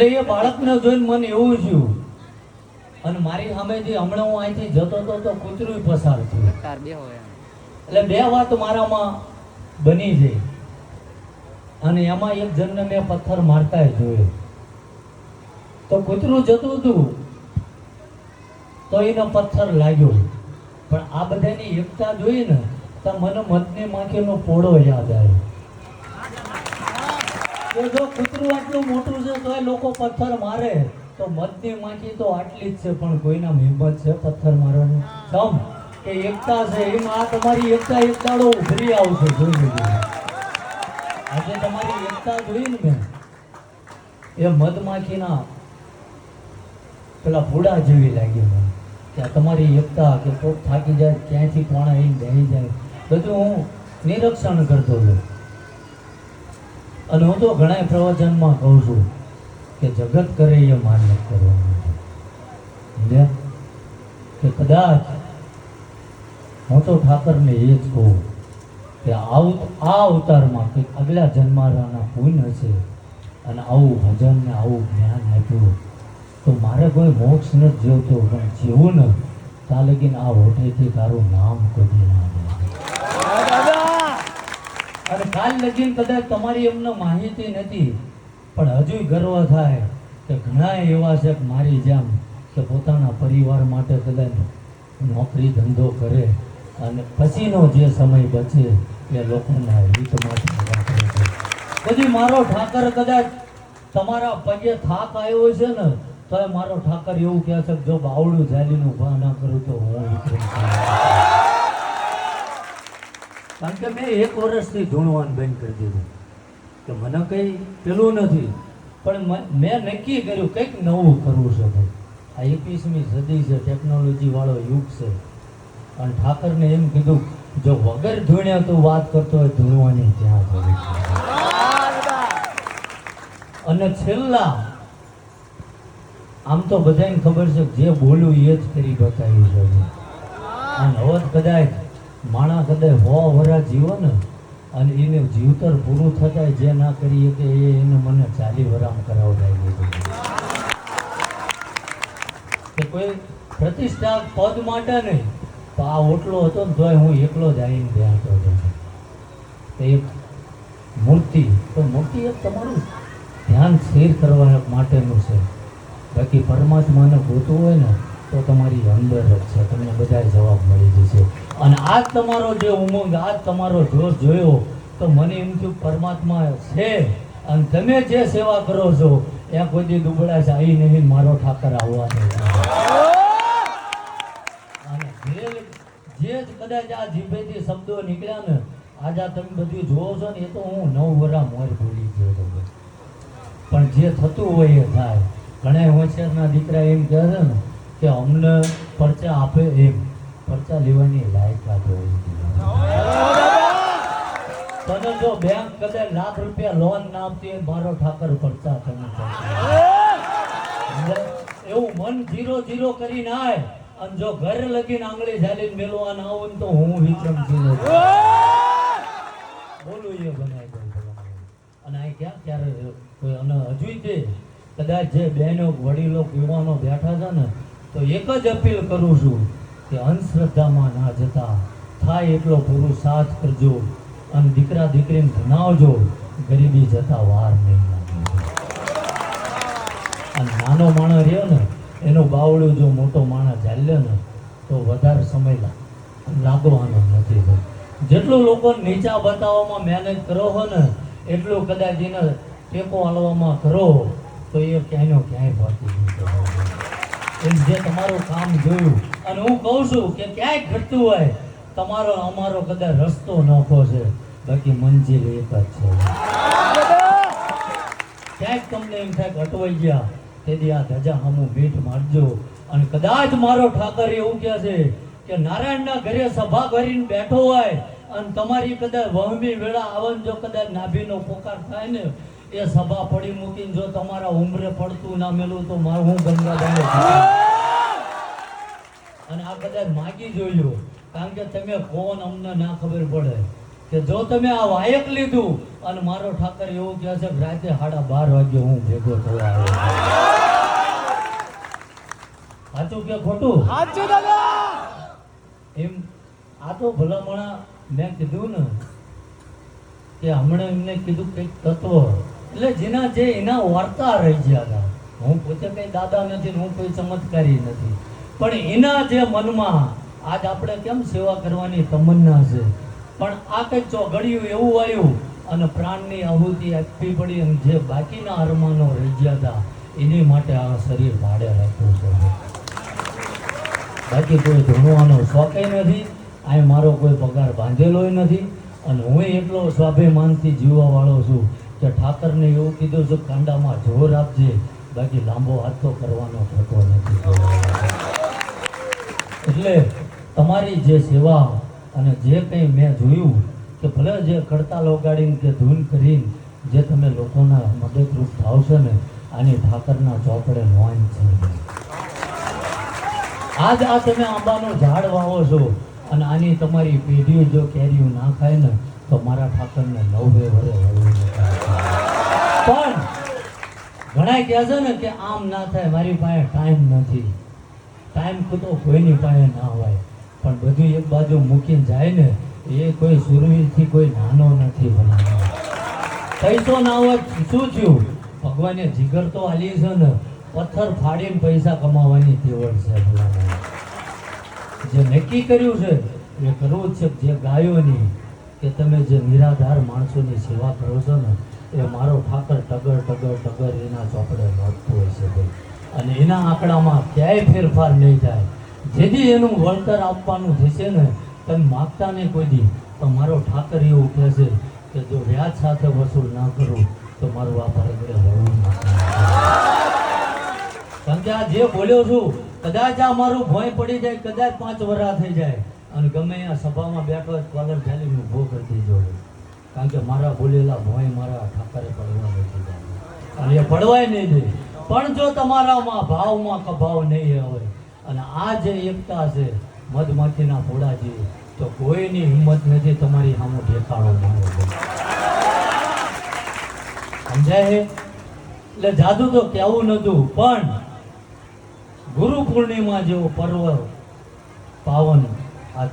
એટલે એ બાળકને જોઈને મને એવું થયું. અને મારી સામેથી હમણાં હું અહીંથી જતો હતો તો કૂતરું પસાર થયું. એટલે બે વાત મારામાં બની છે અને એમાં એક જણને મેં પથ્થર મારતા જોયો. તો કૂતરું જતું હતું. તો એનો પથ્થર લાગ્યો. પણ આ બધાની એકતા જોઈ ને તો મને મતની માખીનો પોળો યાદ આવ્યો. કે જો કૂતરું આટલું મોટું છે તો એ લોકો પથ્થર મારે. તો મધની માખી તો આટલી જ છે, પણ કોઈના હિંમત છે પથ્થર મારવાની? સમ કે એકતા છે, એમ આ તમારી એકતા એકતાડો ઉભરી આવશે, જોઈ લેજો આજે તમારી એકતા જોઈ ને મેં. એ મધમાખીના પેલા ભૂડા જેવી લાગી મને. કે તમારી એકતા, કે કોક થાકી જાય, ક્યાંયથી કોણા આવીને બેસી જાય. બધું હું નિરીક્ષણ કરતો હતો અને હું તો ઘણા પ્રવચનમાં કહું છું કે જગત કરે એ માન્ય કરવાનું છે કે કદાચ હું તો ઠાકરને એ જ કહું કે આવું, આ અવતારમાં કંઈક આગલા જન્મારાના પુણ્ય હશે અને આવું ભજન ને આવું જ્ઞાન આપ્યું તો મારે કોઈ મોક્ષ નથી જોતો પણ જેવું ને, ત્યાં લગીને આ હોટેથી તારું નામ કદી ના અને કાલ લગીન કદાચ તમારી એમને માહિતી નથી, પણ હજુ ગર્વ થાય કે ઘણા એવા છે મારી જેમ કે પોતાના પરિવાર માટે કદાચ નોકરી ધંધો કરે અને પછીનો જે સમય બચે એ લોકોના હિત માટે પછી મારો ઠાકર કદાચ તમારા પગે થાક આવ્યો છે ને તો મારો ઠાકર એવું કહે છે જો બાવડું જાલીનું ઊભા ના કરું તો હું. કારણ કે મેં એક વર્ષથી ધૂણવાનું બંધ કરી દીધું. કે મને કંઈ પેલું નથી. પણ મ- નક્કી કર્યું કંઈક નવું કરવું છે ભાઈ. આ એકવીસમી સદી છે ટેકનોલોજીવાળો યુગ છે. અને ઠાકરને એમ કીધું, જો વગર ધૂણ્યા તો વાત કરતો હોય, ધૂણવાની ત્યાં અને છેલ્લા, આમ તો બધાને ખબર છે જે બોલ્યું એ જ કરી બતાવ્યું છે. અને હવે કદાચ માણા કદાચ હો વરા જીવો ને અને એને જીવતર પૂરું થતાંય જે ના કરીએ કે એ એને મને ચાલી વરામ કરાવડાવી કે કોઈ પ્રતિષ્ઠા પદ માટે નહીં, તો આ ઓટલો હતો ને તોય હું એકલો જ આવીને ત્યાં હતો. તો એક મૂર્તિ, તો મૂર્તિ એક તમારું ધ્યાન સ્થિર કરવા માટેનું છે. બાકી પરમાત્માને ગોતવું હોય ને, તો તમારી અંદર જ છે. તમને બધા જવાબ મળી જશે. અને આજ તમારો જે ઉમંગ, આજ તમારો જોશ જોયો, તો મને એમ થયું, પરમાત્મા છે અને તમે જે સેવા કરો છો એ કોઈ દુબળા અહીં નહીં, મારો ઠાકર આવવાનો અને જે જે કદાચ આ જીભેથી શબ્દો નીકળ્યા ને, આજે તમે બધું જોવો છો ને, એ તો હું નવ વરા મોર ભૂલી ગયો હતો. પણ જે થતું હોય એ થાય. ઘણા હોશિયારના દીકરા એમ કહે છે ને, કે અમને પરચા આપે એમ. પરચા લેવાની લાયકાત હોય તને જો બેંક કદાચ લાખ રૂપિયા લોન ના આપતી હોય, મારો ઠાકર પરચા તને? એવું મન જીરો જીરો કરી નાય, અને જો ઘર લગીને આંગળી ઝાલીને મેલવા ના હોય તો હું વિક્રમ જીરો બોલું એ બનાવી દઉં અને આ ક્યાં ક્યારે કોઈ અને હજુ તે કદાચ જે બહેનો વડીલો યુવાનો બેઠા છે ને, તો એક જ અપીલ કરું છું. કે અંધશ્રદ્ધામાં ના જતા થાય એટલો પુરુષાર્થ કરજો અને દીકરા દીકરીને ભણાવજો ગરીબી જતા વાર નહીં અને નાનો માણસ રહ્યો ને, એનું બાવળું જો મોટો માણસ ચાલ્યો ને, તો વધારે સમય લાગવાનો નથી થયો જેટલું લોકો નીચા બતાવવામાં મહેનત કરો હો ને, એટલું કદાચ એને ટેકો હાલવામાં કરો, તો એ ક્યાંયનો ક્યાંય પહોંચી જે તમારું કામ જોયું. અને હું કહું છું કે ક્યાંય ઘટતું હોય, તમારો અમારો કદાચ રસ્તો નોખો છે. બાકી મંજિલ એક જ છે. ક્યાંક તમને એમ થાય અટવાઈ ગયા, તેથી આ ધજા હમું ભીટ મારજો. અને કદાચ મારો ઠાકર એવું કહે છે કે નારાયણના ઘરે સભા કરીને બેઠો હોય, અને તમારી કદાચ વહમી વેળા આવન જો કદાચ નાભીનો પોકાર થાય ને એ સભા પડી મૂકીને જો તમારા ઉંમરે પડતું ના મેલું તો મારું હું ગંગા અને આ કદાચ માગી જોયું કારણ કે તમે કોણ અમને ના ખબર પડે. કે જો તમે આ વાયક લીધું અને મારો ઠાકર એવું કહે છે કે રાતે સાડા બાર વાગે હું ભેગો થવા આવ્યો સાચું કે ખોટું? સાચું દાદા! એમ આ તો ભલામણા મેં કીધું ને કે હમણાં એમને કીધું કંઈક તત્વ. એટલે જેના જે એના વાર્તા રહી ગયા હતા. હું પોતે કઈ દાદા નથી હું કોઈ ચમત્કારી નથી. પણ એના જે મનમાં આજ આપણે કેમ સેવા કરવાની તમન્ના છે? પણ આ કંઈક ચોઘડિયું એવું આવ્યું અને પ્રાણની આહુતિ આપવી પડી અને જે બાકીના અરમાનો રહી ગયા હતા, એની માટે આ શરીર ભાડે રાખ્યું છે. બાકી કોઈ ધૂણવાનો શોખે નથી આ મારો કોઈ પગાર બાંધેલોય નથી અને હું એટલો સ્વાભિમાનથી જીવવા વાળો છું કે ઠાકરને એવું કીધું છે, કાંડામાં જોર આપજે. બાકી લાંબો હાથ તો કરવાનો થતો નથી. એટલે તમારી જે સેવા અને જે કંઈ મેં જોયું કે ભલે જે કડતા લોગાડીને કે ધૂન કરીને જે તમે લોકોના મદદરૂપ થાવશો ને, આની ઠાકરના ચોપડે નોંધ છે. આજ આ તમે આંબાનું ઝાડ વાવો છો અને આની તમારી પેઢીઓ જો કેરીઓ ના ખાય ને, તો મારા ઠાકરને નવે વરે હળવું પણ ઘણા કહે છે ને કે આમ ના થાય, મારી પાસે ટાઈમ નથી. ટાઈમ તો કોઈની પાસે ના હોય. પણ બધું એક બાજુ મૂકીને જાય ને, એ કોઈ સુરવીરથી કોઈ નાનો નથી બનાવવાનો પૈસો ના હોય શું થયું? ભગવાને જીગર તો હાલી છે ને, પથ્થર ફાડીને પૈસા કમાવાની તેવડ છે જે નક્કી કર્યું છે, એ કરવું જ છે જે ગાયોની, કે તમે જે નિરાધાર માણસોની સેવા કરો છો ને એ મારો ઠાકર ટગર ટગર ટગર એના ચોપડે નોંધતું હોય છે ભાઈ. અને એના આંકડામાં ક્યાંય ફેરફાર નહીં થાય. જેથી એનું વળતર આપવાનું થશે ને, તમે માગતા નહીં કોઈ દી. તો મારો ઠાકર એવું કહે કે જો વ્યાજ સાથે વસૂલ ના કરું, તો મારું આ પરગડે હળવું નથી કારણ કે આ જે બોલ્યો છું, કદાચ આ મારું ભોય પડી જાય, કદાચ પાંચ વરા થઈ જાય. અને ગમે આ સભામાં બેઠો કોલર કોલર હું ભો કરી દેજો. કારણ કે મારા બોલેલા ભાઈ મારા ઠાકરે પડવા નથી અને એ પડવાય નહીં દે. પણ જો તમારામાં ભાવમાં કભાવ નહીં હોય અને આ જે એકતા છે, મધમાખીના જે તો કોઈની હિંમત નથી તમારી સામે ઠેકાણો મારો સમજાય છે? એટલે જાદુ તો કહેવું નતું પણ ગુરુ પૂર્ણિમા જેવો પર્વ પાવન આ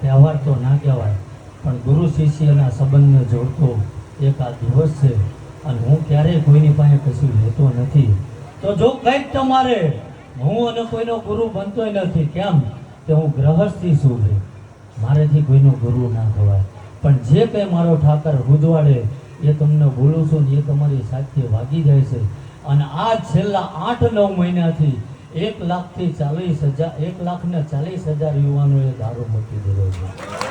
તહેવાર તો ના કહેવાય. પણ ગુરુ શિષ્યના સંબંધને જોડતો એક આ દિવસ છે અને હું ક્યારેય કોઈની પાસે કશું લેતો નથી. તો જો કંઈક તમારે, હું અને કોઈનો ગુરુ બનતોય નથી, કેમ? કે હું ગ્રહસ્થી છું મારેથી કોઈનો ગુરુ ના થવાય. પણ જે કંઈ મારો ઠાકર ઉજવાડે એ તમને બોલું છું એ તમારી સાથે વાગી જાય છે. અને આ છેલ્લા આઠ નવ મહિનાથી એક લાખથી ચાલીસ હજાર એક લાખને ચાલીસ હજાર યુવાનોએ દારૂ મૂકી દીધો છે.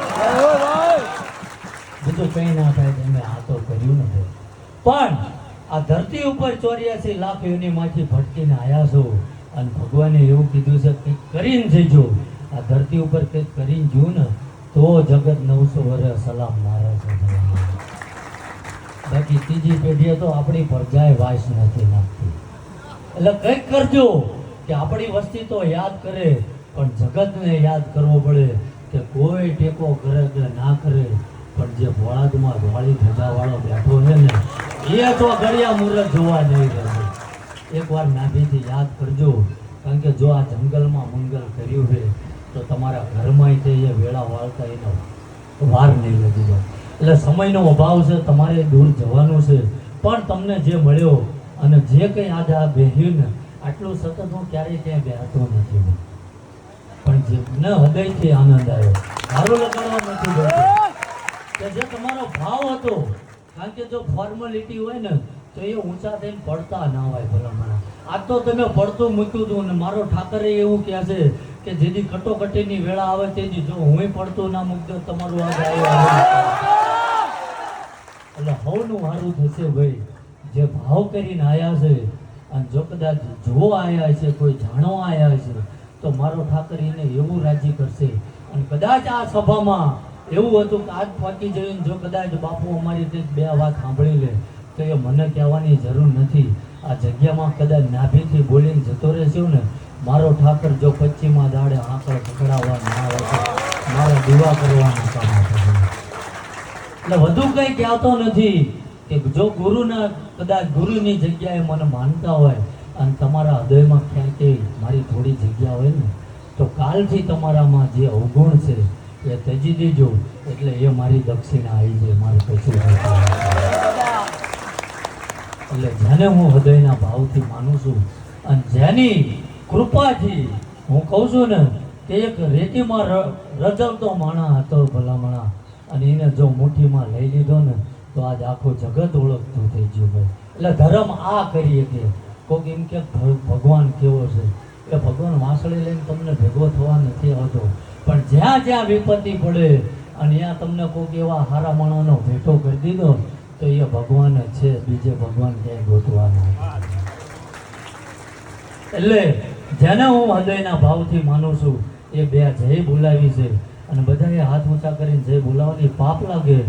કર્યું નથી. પણ આ ધરતી ઉપર ચોર્યાસી લાખ યોનીમાંથી ભટકીને આવ્યા છો અને ભગવાને એવું કીધું છે કંઈક કરીને જઈજો આ ધરતી ઉપર કંઈક કરીને જોયું ને તો જગત નવસો વર્ષ સલામ મારે છે બાકી ત્રીજી પેઢીએ તો આપણી પ્રજાએ વાસ નથી નાખતી. એટલે કંઈક કરજો કે આપણી વસ્તી તો યાદ કરે, પણ જગતને યાદ કરવો પડે. કે કોઈ ટેકો કરે કે ના કરે, પણ જે ભોળાદમાં ધોળી ધજાવાળો બેઠો છે ને, એ તો ગળિયા મુરત જોવા નહીં રહે એકવાર નાભીથી યાદ કરજો, કારણ કે જો આ જંગલમાં મંગલ કર્યું છે, તો તમારા ઘરમાંય તે એ વેળા વાળતા એનો વાર નહીં લગી જાય. એટલે સમયનો અભાવ છે, તમારે દૂર જવાનું છે. પણ તમને જે મળ્યો અને જે કંઈ આજે આ બેહ્યું ને આટલું સતત હું ક્યારેય ક્યાંય બેહતો નથી. પણ જેમને હૃદયથી આનંદ આવ્યો મારું લગાડવા નથી કે જે તમારો ભાવ હતો કારણ કે જો ફોર્માલિટી હોય ને તો એ ઊંચા થઈને પડતા ના હોય ભલામણા. આ તો તમે પડતું મૂક્યું હતું ને મારો ઠાકરે એવું કહે છે કે જેથી કટોકટીની વેળા આવે તેથી જો હું પડતું ના મૂકતો તમારું આ એટલે હવનું મારું થશે ભાઈ. જે ભાવ કરીને આવ્યા છે અને જો કદાચ જોવા આયા છે કોઈ જાણવા આવ્યા છે તો મારો ઠાકર એને એવું રાજી કરશે. અને કદાચ આ સભામાં એવું હતું કે આજ ફાંકી જઈને જો કદાચ બાપુ અમારી કંઈક બે વાત સાંભળી લે, તો એ મને કહેવાની જરૂર નથી. આ જગ્યામાં કદાચ નાભીથી બોલીને જતો રહેશે ને, મારો ઠાકર જો પચ્ચીમાં દાડે આંકડો પકડાવવા ના આવે મારા દીવા કરવાના કામ એટલે વધુ કંઈ કહેતો નથી કે જો ગુરુના, કદાચ ગુરુની જગ્યાએ મને માનતા હોય અને તમારા હૃદયમાં ક્યાંય મારી થોડી જગ્યા હોય ને, તો કાલથી તમારામાં જે અવગુણ છે, એ તજી દેજો. એટલે એ મારી દક્ષિણા આવી જાય, મારું કશું એટલે જેને હું હૃદયના ભાવથી માનું છું, અને જેની કૃપાથી હું કહું છું ને, કે એક રેતીમાં રજવતો માણા હતો, ભલામણા. અને એને જો મુઠ્ઠીમાં લઈ લીધો ને, તો આજ આખું જગત ઓળખતું થઈ ગયું ભાઈ એટલે ધર્મ આ કરીએ કે કોક એમ કે ભગવાન કેવો છે? એ ભગવાન વાંસળી લઈને તમને ભેગો થવા નથી આવતો. પણ જ્યાં જ્યાં વિપત્તિ પડે અને ત્યાં તમને કોઈક એવા હારા માણસનો ભેટો કરી દીધો, તો એ ભગવાન જ છે, બીજે ભગવાન ક્યાંય ગોતવાના એટલે જેને હું હૃદયના ભાવથી માનું છું, એ બે જય બોલાવી છે. અને બધાએ હાથ ઊંચા કરીને જય બોલાવવાની પાપ લાગે,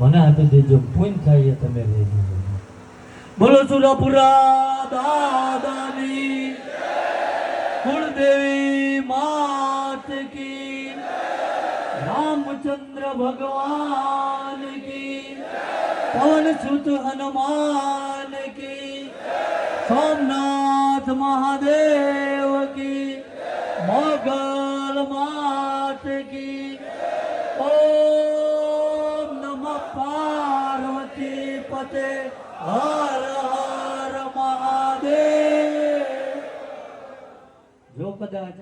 મને આપી દેજો, પૂન થાય એ તમે લઈ લેજો બોલો સુરપુરા દાદાની. કુળદેવી માત કી. રામચંદ્ર ભગવાન કી. પવન સુત હનુમાન કી. સોમનાથ મહાદેવ કી. મોગલ માત કી. ઓમ નમઃ પાર્વતી પતે. હર કદાચ